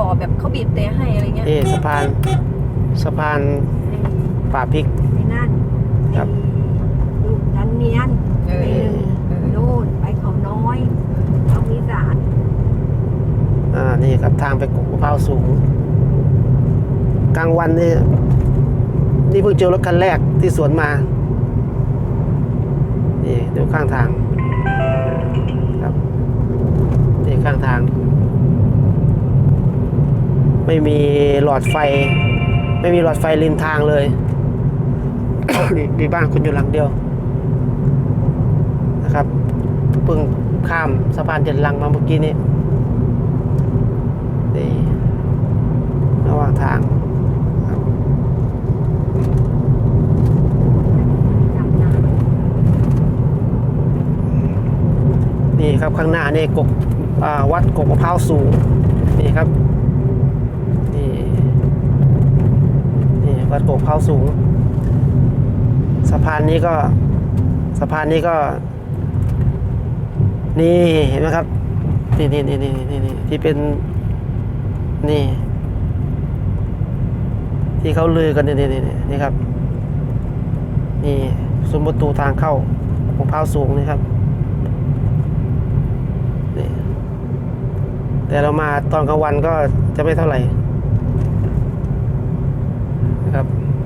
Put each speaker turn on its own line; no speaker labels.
ล่อๆแบบเขาบีบแต่ให้อะไรเงี้ย
นี่สะพานสะพาน
ไอ้
ป่าพริก
ไอ้นั่น
ครับ
ไอ้ลูกดันเนียน
เออ
ไป
เออ
โน่นไปเขาน้อยเขามีสาร
อ่านี่ครับทางไปกกมะพร้าวสูง กลางวันนี่นี่เพิ่งเจอรถคันแรกที่สวนมา นี่ดูข้างทาง ครับ นี่ข้างทาง ไม่มีหลอดไฟ ไม่มีหลอดไฟริมทางเลยนี่มีบ้านคุณอยู่หลังเดียวนะครับเพิ่งข้ามสะพานเจ็ดลังมาเมื่อกี้นี้นี่ระหว่างทางครับ
จำนา
นี่ครับข้างหน้านี่กกอ่าวัดกกมะพร้าวสูงนี่ครับ นี่ นี่วัดกกมะพร้าสูง สะพานนี้ก็สะพานนี้ก็ นี่เห็นไหมครับนี่นี่นี่นี่นี่นี่ที่เป็นนี่ ที่เขาลือกันนี่นี่นี่นี่ครับ นี่ซุ้มประตูทางเข้ามะพร้าวสูงนี่ครับนี่แต่เรามาตอนกลางวันก็จะไม่เท่าไหร่ ครับ